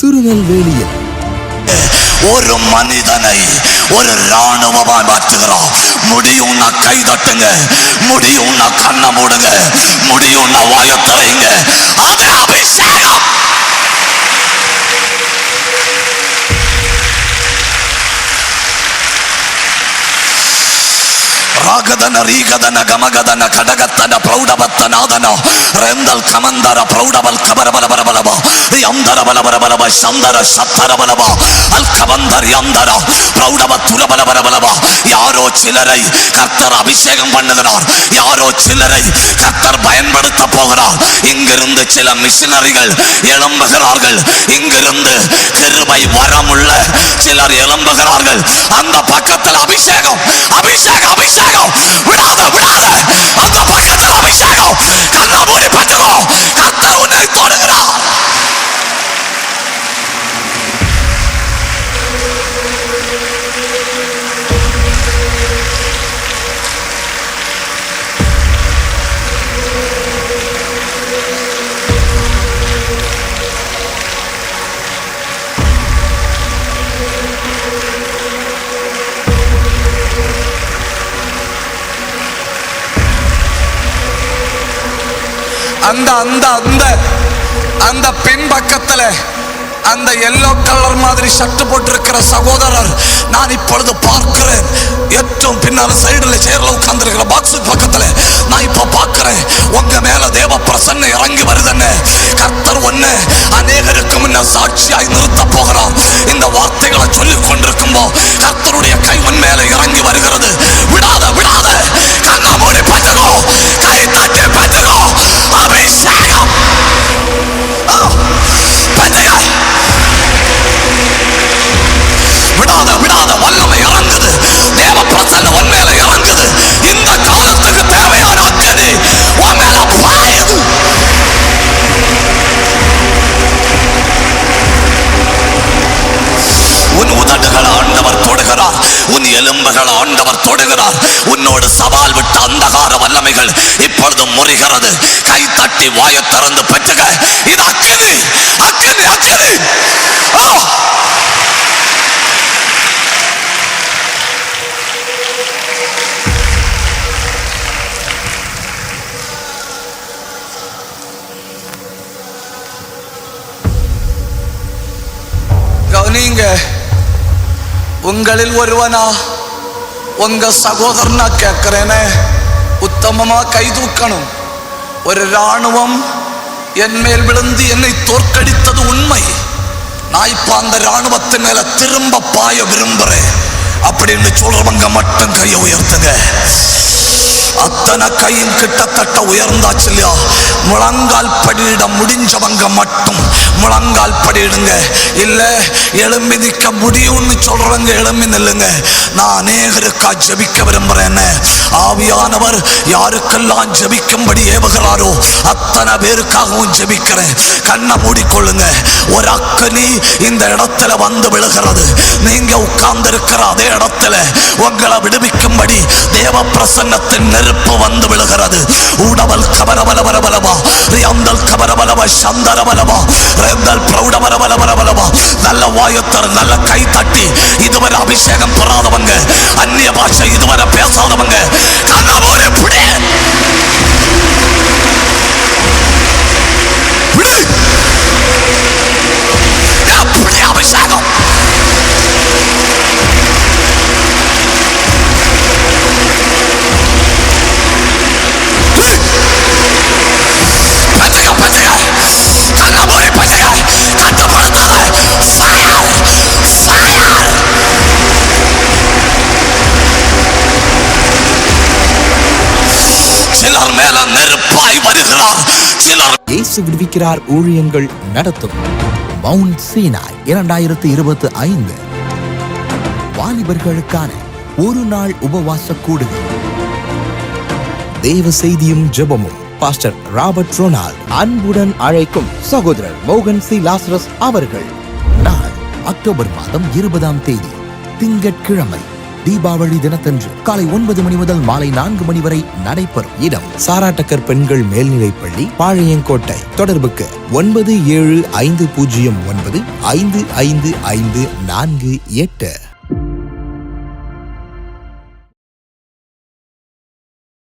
திருநெல்வேலியில். ஒரு மனிதனை ஒரு ராணுவமா மாற்றுகிறோம். முடியும்னா கை தட்டுங்க. முடியும்னா கண்ணை மூடுங்க. முடியும்னா வாய தலைங்க. அது அபிஷேகம். రాగదన రీగదన గమగదన కడగత్తన ప్రౌఢభత్తనాదన రెందల్ కమందర ప్రౌఢబల్ కబరబల యందర బలబర బలబ సందర సత్తర బలబ அல்கவந்தர் யந்தரா துலபல பரபலவா யாரோ சிலரை கர்த்தர் அபிஷேகம் பண்ணுகிறார் யாரோ சிலரை கர்த்தர் பயன்படுத்த போகிறார் இங்கிருந்து சில மிஷினரிகள் எழும்புகிறார்கள் இங்கிருந்து கிருபை வரமுள்ள சிலர் எழும்புகிறார்கள் அந்த பக்கத்தில் அபிஷேகம் அபிஷேகம் அபிஷேகம். விடாத விடாத. அந்த அந்த அந்த அந்த பின் பின்பக்கத்துல அந்த எல்லோ கலர் மாதிரி ஷர்ட் போட்டிருக்கிற சகோதரர் நான் இப்பொழுது பார்க்கிறேன். ஏற்றும் பின்னால் சைடுல சேர்ல உட்கார்ந்திருக்கிற பாக்ஸ் பக்கத்துல நான் இப்ப பார்க்கிறேன். உங்க மேல தேவ பிரசன்ன இறங்கி வருதுன்னு. கர்த்தர் ஒண்ணு அநேகருக்கு முன்ன சாட்சியாய் நிறுத்த எலும்புகள் ஆண்டவர் தொடுகிறார் உன்னோடு சவால் விட்ட அந்தகார வல்லமைகள் இப்பொழுது முறிகிறது. கை தட்டி வாயை திறந்து பெற்றுக இது அக்கினி அக்கினி அக்கினி. ஆ! கவனிங்க உங்களில் ஒருவனா? உங்க சகோதரனா கேட்கிறேனே. உத்தமமா கை தூக்கணும். ஒரு இராணுவம் என் மேல் விழுந்து என்னை தோற்கடித்தது உண்மை. நான் இப்ப அந்த ராணுவத்தின் மேல திரும்ப பாய விரும்புறேன். அப்படின்னு சொல்றவங்க மட்டும் கையை உயர்த்துங்க. அத்தனை கையும் கிட்டத்தட்ட உயர்ந்தாச்சு இல்லையா முழங்கால் படியிட முடிஞ்சவங்க மட்டும் முழங்கால் படியிடுங்க. இல்லை எழும்பி நிற்க முடியும்னு சொல்றவங்க எழும்பி நில்லுங்க. நான் அநேகருக்கா ஜபிக்க விரும்புறேன்னு. ஆவியானவர் யாருக்கெல்லாம் ஜெபிக்கும்படி ஏவுகிறாரோ அத்தனை பேருக்காகவும் ஜெபிக்கிறேன். கண்ணை மூடிக்கொள்ளுங்க. ஒரு அக்கனி இந்த இடத்துல வந்து விழுகிறது. நீங்க உட்கார்ந்திருக்கிற அதே இடத்துல உங்களை விடுவிக்கும்படி தேவ பிரசன்னத்தின் நெருப்பு வந்து விழுகிறது. உடவல் கபரபலபரபலவா ரியந்தல் கபரபலவ சந்தரபலவா ரெந்தல் பிரௌடபரபலபரபலவா நல்ல வாயத்தர் நல்ல கை தட்டி இதுவரை அபிஷேகம் பெறாதவங்க அந்நிய பாஷை இதுவரை பேசாதவங்க சிலர் மேல நெருப்பாய் வருகிறார் சிலர் இயேசு விடுவிக்கிறார் ஊழியங்கள் நடத்தும். மவுண்ட் சீனாய் இரண்டாயிரத்து இருபத்தி ஐந்து. வாலிபர்களுக்கான ஒரு நாள் உபவாச கூடுகை. தேவ செய்தியும் ஜெபமும் பாஸ்டர் ராபர்ட் ரொனால்ட் அன்புடன் அழைக்கும் சகோதரர் மோகன் சி. லாசரஸ் அவர்கள். நாள் அக்டோபர் மாதம் இருபதாம் தேதி திங்கட்கிழமை. தீபாவளி தினத்தன்று காலை ஒன்பது மணி முதல் மாலை நான்கு மணி வரை நடைபெறும் இடம். சாராட்டக்கர் பெண்கள் மேல்நிலைப்பள்ளி பாளையங்கோட்டை. தொடர்புக்கு ஒன்பது ஏழு ஐந்து பூஜ்ஜியம் ஒன்பது ஐந்து ஐந்து ஐந்து நான்கு எட்டு.